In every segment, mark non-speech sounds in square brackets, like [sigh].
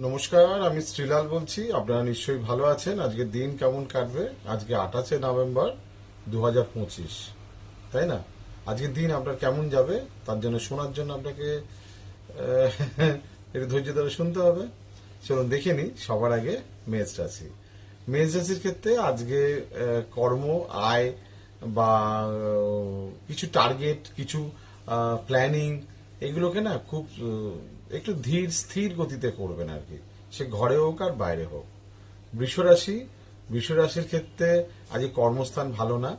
নমস্কার, আমি শ্রীলাল বলছি। আপনারা নিশ্চয়ই ভালো আছেন। আজকে দিন কেমন কাটবে? আজকে আঠাশে নভেম্বর দু হাজার পঁচিশ। তাই না? আজকের দিন আপনার কেমন যাবে? তার জন্য, শোনার জন্য আপনাকে [laughs] একটু ধৈর্য ধরে শুনতে হবে। চলুন, দেখে নিই, সবার আগে মেষ রাশি। মেষ রাশির ক্ষেত্রে আজকে কর্ম, আয় বা কিছু টার্গেট কিছু প্ল্যানিং এগুলোকে না খুব একটু ধীর, স্থির গতিতে করবেন আর কি। সে ঘরে হোক আর বাইরে হোক। বৃষরাশি, বৃষরাশির ক্ষেত্রে আজকে কর্মস্থান ভালো না।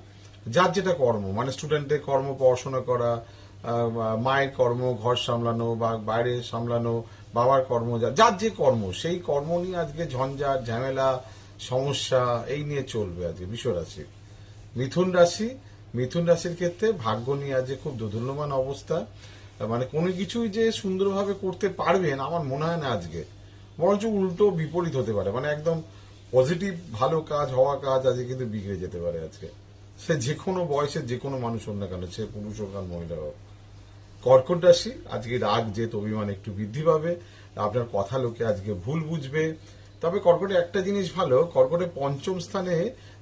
যার যেটা কর্ম মানে স্টুডেন্টের কর্ম, পড়াশোনা করা মায়ের কর্ম, ঘর সামলানো বা বাইরে সামলানো, বাবার কর্ম যার যে কর্ম, সেই কর্ম নিয়ে আজকে ঝঞ্ঝাট, ঝামেলা, সমস্যা, এই নিয়ে চলবে আজকে বৃষরাশি। মিথুন রাশি, মিথুন রাশির ক্ষেত্রে ভাগ্য নিয়ে আজকে খুব দোদুল্যমান অবস্থা। মানে কোনো কিছুই যে সুন্দরভাবে করতে পারবেন আমার মনে হয় না আজকে। বরঞ্চ উল্টো বিপরীত হতে পারে মানে একদম পজিটিভ ভালো কাজ, হওয়া কাজ আজকে কিন্তু বিগড়ে যেতে পারে আজকে। সে যে কোনো বয়সের যে কোনো মানুষ হোক না কেন, সে পুরুষ হোক আর মহিলা হোক। কর্কট রাশি, আজকে রাগ, জেদ, অভিমান একটু বৃদ্ধি পাবে, আপনার কথা লোকে আজকে ভুল বুঝবে। তবে কর্কটে একটা জিনিস ভালো, কর্কটে পঞ্চম স্থানে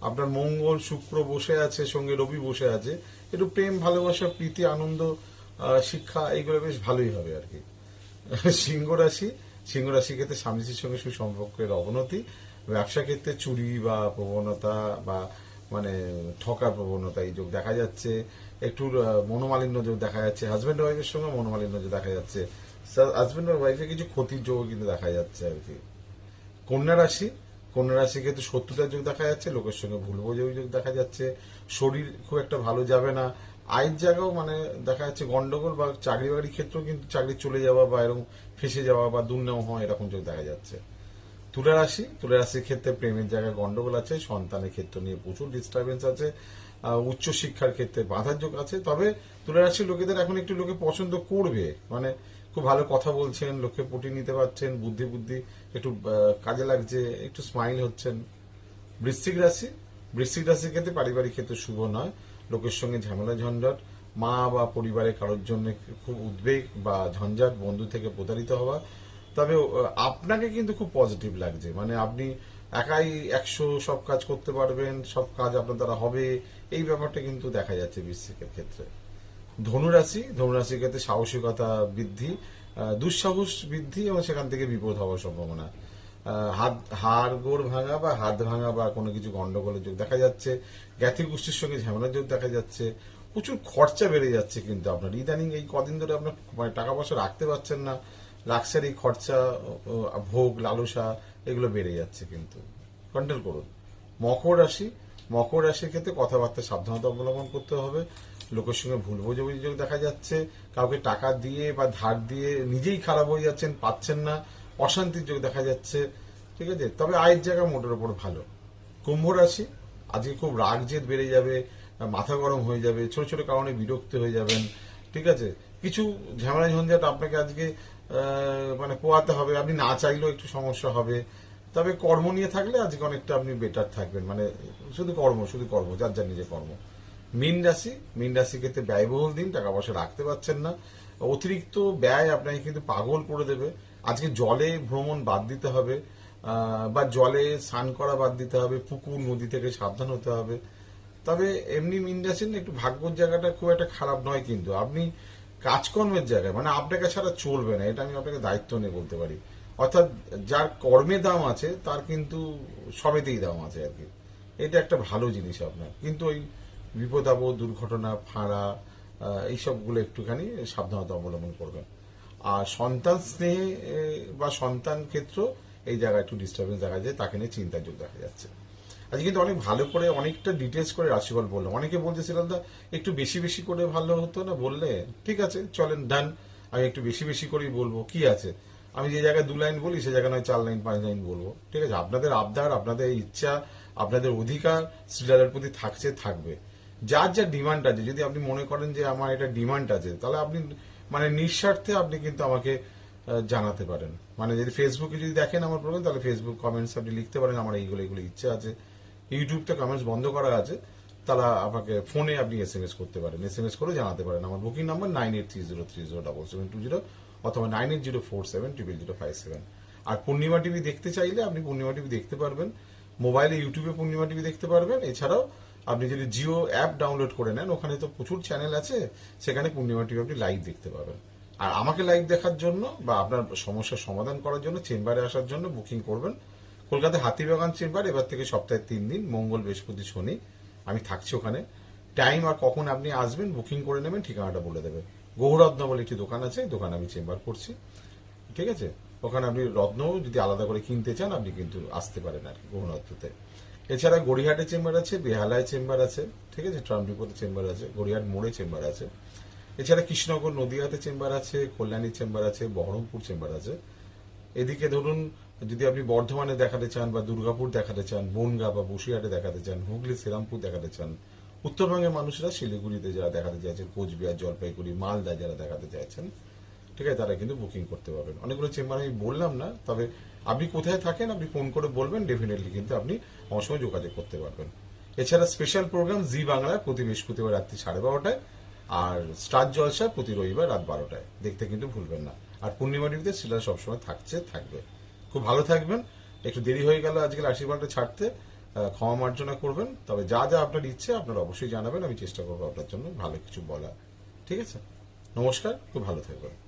আপনার মঙ্গল, শুক্র বসে আছে, সঙ্গে রবি বসে আছে। একটু প্রেম, ভালোবাসা, প্রীতি, আনন্দ শিক্ষা, এইগুলো বেশ ভালোই হবে আর কি। [laughs] সিংহ রাশি সিংহ রাশি ক্ষেত্রে স্বামীজির সঙ্গে সুসম্পর্কের অবনতি, ব্যবসা ক্ষেত্রে চুরি বা প্রবণতা বা মানে ঠকার প্রবণতা এই যোগ দেখা যাচ্ছে। একটু মনোমালিন্য যোগ দেখা যাচ্ছে। হাজব্যান্ড ওয়াইফের সঙ্গে মনোমালিন্য যোগ দেখা যাচ্ছে। হাজব্যান্ড ওয়াইফের কিছু ক্ষতির যোগ কিন্তু দেখা যাচ্ছে আর কি। কন্যা রাশি কন্যা রাশি ক্ষেত্রে শত্রুতার যোগ দেখা যাচ্ছে, লোকের সঙ্গে ভুল বোঝাবুঝি যোগ দেখা যাচ্ছে। শরীর খুব একটা ভালো যাবে না। আয়ের জায়গাও মানে দেখা যাচ্ছে গন্ডগোল বা চাকরি বাকরির ক্ষেত্রেও কিন্তু চাকরি চলে যাওয়া বা এরকম ফেসে যাওয়া বা দুর্নাম হওয়া এরকম যোগ দেখা যাচ্ছে। তুলা রাশি তুলা রাশির ক্ষেত্রে প্রেমের জায়গায় গন্ডগোল আছে, সন্তানের ক্ষেত্র নিয়ে প্রচুর ডিস্টারবেন্স আছে উচ্চ শিক্ষার ক্ষেত্রে বাধার যোগ আছে। তবে তুলা রাশির লোকেদের এখন একটু লোকে পছন্দ করবে। মানে খুব ভালো কথা বলছেন, লোককে পটি নিতে পারছেন, বুদ্ধি বুদ্ধি একটু কাজে লাগছে, একটু স্মাইল হচ্ছেন। বৃশ্চিক রাশি, বৃশ্চিক রাশির ক্ষেত্রে পারিবারিক ক্ষেত্রে শুভ নয়। লোকের সঙ্গে ঝামেলা ঝঞ্ঝাট, মা বা পরিবারের কারোর জন্য খুব উদ্বেগ বা ঝঞ্ঝাট, বন্ধু থেকে প্রতারিত হওয়া। তবে আপনাকে কিন্তু খুব পজিটিভ লাগছে। মানে আপনি একাই একশো সব কাজ করতে পারবেন, সব কাজ আপনার দ্বারা হবে, এই ব্যাপারটা কিন্তু দেখা যাচ্ছে বৃশ্চিকের ক্ষেত্রে। ধনুরাশি, ধনুরাশির ক্ষেত্রে সাহসিকতা বৃদ্ধি দুঃসাহস বৃদ্ধি এবং সেখান থেকে বিপদ হওয়ার সম্ভাবনা। হাত হাড় গোড় ভাঙা বা হাত ভাঙা বা কোনো কিছু গন্ডগোলের যোগ দেখা যাচ্ছে জ্ঞাতি গোষ্ঠীর সঙ্গে ঝামেলার যোগ দেখা যাচ্ছে, প্রচুর খরচা বেড়ে যাচ্ছে কিন্তু আপনার। ইদানিং এই কদিন ধরে আপনার মানে টাকা পয়সা রাখতে পারছেন না, লাক্সারি খরচা ভোগ, লালসা, এগুলো বেড়ে যাচ্ছে কিন্তু। কন্ট্রোল করুন। মকর রাশি, মকর রাশির ক্ষেত্রে কথাবার্তা সাবধানতা অবলম্বন করতে হবে, লোকের সঙ্গে ভুল বোঝাবুঝি দেখা যাচ্ছে, কাউকে টাকা দিয়ে বা ধার দিয়ে নিজেই খারাপ হয়ে যাচ্ছেন, পাচ্ছেন না অশান্তির যোগ দেখা যাচ্ছে, ঠিক আছে? তবে আয়ের জায়গা মোটের ওপর ভালো। কুম্ভ রাশি, আজকে খুব রাগ জেদ বেড়ে যাবে, মাথা গরম হয়ে যাবে, ছোট ছোট কারণে বিরক্ত হয়ে যাবেন, ঠিক আছে? কিছু ঝামেলা ঝঞ্ঝাট আপনাকে আজকে মানে পোয়াতে হবে, আপনি না চাইলেও একটু সমস্যা হবে। তবে কর্ম নিয়ে থাকলে আজকে অনেকটা আপনি বেটার থাকবেন মানে শুধু কর্ম শুধু কর্ম, যার যার নিজের কর্ম। মিন রাশি মিন রাশি ক্ষেত্রে ব্যয়বহুল দিন, টাকা পয়সা রাখতে পারছেন না। অতিরিক্ত ব্যয় আপনাকে কিন্তু পাগল করে দেবে আজকে জলে ভ্রমণ বাদ দিতে হবে বা জলে স্নান করা বাদ দিতে হবে, পুকুর, নদী থেকে সাবধান হতে হবে। তবে এমনি মিন রাশির একটু ভাগ্যর জায়গাটা খুব একটা খারাপ নয় কিন্তু। আপনি কাজকর্মের জায়গায় মানে আপনাকে ছাড়া চলবে না, এটা আমি আপনাকে দায়িত্ব নিয়ে বলতে পারি। অর্থাৎ যার কর্মে দাম আছে, তার কিন্তু সবেতেই দাম আছে আর কি। এটা একটা ভালো জিনিস আপনার। কিন্তু ওই বিপদ আপদ, দুর্ঘটনা, ফাঁড়া এইসবগুলো একটুখানি সাবধানতা অবলম্বন করবেন। আর সন্তান স্নেহে বা সন্তান ক্ষেত্র এই জায়গায় একটু ডিস্টারবেন্স দেখা যায়, তাকে নিয়ে চিন্তার যোগ দেখা যাচ্ছে। আজকে কিন্তু অনেক ভালো করে, অনেকটা ডিটেলস করে রাশিফল বললাম অনেকে বলছে দা, একটু বেশি বেশি করে ভালো হতো না? বললে, ঠিক আছে, চলেন ডান আমি একটু বেশি বেশি করেই বলব, কি আছে? আমি যে জায়গায় দু লাইন বলি, সে জায়গায় নয়, চার লাইন পাঁচ লাইন বলব। ঠিক আছে, আপনাদের আবদার, আপনাদের ইচ্ছা, আপনাদের অধিকার সিরিয়ালের প্রতি থাকছে, থাকবে। যার যা ডিমান্ড আছে, যদি আপনি মনে করেন যে, আমার এটা ডিমান্ড আছে, তাহলে আপনি মানে নিঃস্বার্থে আপনি কিন্তু আমাকে জানাতে পারেন। মানে যদি ফেসবুকে যদি দেখেন আমার প্রোগ্রাম তাহলে ফেসবুক কমেন্টস আপনি লিখতে পারেন, আমার এইগুলো এইগুলো ইচ্ছে আছে। ইউটিউবতে কমেন্টস বন্ধ করা আছে তারা আমাকে ফোনে আপনি এস এম এস করতে পারেন। এস এম এস করে জানাতে পারেন। আমার booking number nine eight three zero three zero double seven two zero অথবা nine eight zero four seven triple zero five seven আর পূর্ণিমা টিভি দেখতে চাইলে আপনি পূর্ণিমা টিভি দেখতে পারবেন। মোবাইলে ইউটিউবে পূর্ণিমা টিভি দেখতে পারবেন। এছাড়াও আপনি যদি জিও অ্যাপ ডাউনলোড করে নেন, ওখানে তো প্রচুর চ্যানেল আছে, সেখানে পূর্ণিমা টিভি আপনি লাইভ দেখতে পাবেন। আর আমাকে লাইভ দেখার জন্য বা আপনার সমস্যার সমাধান করার জন্য, চেম্বারে আসার জন্য বুকিং করবেন। কলকাতায় হাতিবাগান চেম্বার, এবার থেকে সপ্তাহে তিন দিন, মঙ্গল, বৃহস্পতি, শনি, আমি থাকছি ওখানে। টাইম আর কখন আপনি আসবেন বুকিং করে নেবেন, ঠিকানাটা বলে দেবে। গৌরত্ন বলে একটি দোকান আছে দোকান আমি চেম্বার করছি। ঠিক আছে? ওখানে আপনি রত্ন যদি আলাদা করে কিনতে চান, আপনি কিন্তু আসতে পারেন আর কি গৌরত্নতে এছাড়া গড়িহাটে চেম্বার আছে, বেহালায় চেম্বার আছে, ঠিক আছে ট্রামডিপোতে চেম্বার আছে গড়িহাট মোড়ে চেম্বার আছে। এছাড়া কৃষ্ণনগর নদিয়াতে চেম্বার আছে, কল্যাণী চেম্বার আছে, বহরমপুর চেম্বার আছে। এদিকে ধরুন, যদি আপনি বর্ধমানে দেখাতে চান বা দুর্গাপুর দেখাতে চান, বনগা বা বসিরহাটে দেখাতে চান, হুগলি, শ্রীরামপুর দেখাতে চান, উত্তরবঙ্গের মানুষরা শিলিগুড়িতে যারা দেখাতে চাইছেন, কোচবিহার, জলপাইগুড়ি মালদা যারা দেখাতে চাইছেন ঠিক আছে তারা কিন্তু বুকিং করতে পারবেন। অনেকগুলো চেম্বার আমি বললাম না, তবে আপনি কোথায় থাকেন, আপনি ফোন করে বলবেন ডেফিনেটলি কিন্তু আপনি আমার সঙ্গে যোগাযোগ করতে পারবেন। এছাড়া স্পেশাল প্রোগ্রাম জি বাংলা প্রতি বৃহস্পতিবার রাত্রি সাড়ে বারোটায় আর স্টার জলসা প্রতি রবিবার রাত বারোটায়। দেখতে কিন্তু ভুলবেন না। আর পূর্ণিমা টিভিতে সেটা সবসময় থাকছে, থাকবে। খুব ভালো থাকবেন। একটু দেরি হয়ে গেল আজকাল আশীর্বাদটা ছাড়তে। ক্ষমা মার্জনা করবেন। তবে যা যা আপনার ইচ্ছে, আপনারা অবশ্যই জানাবেন। আমি চেষ্টা করব আপনার জন্য ভালো কিছু বলা ঠিক আছে? নমস্কার। খুব ভালো থাকবেন।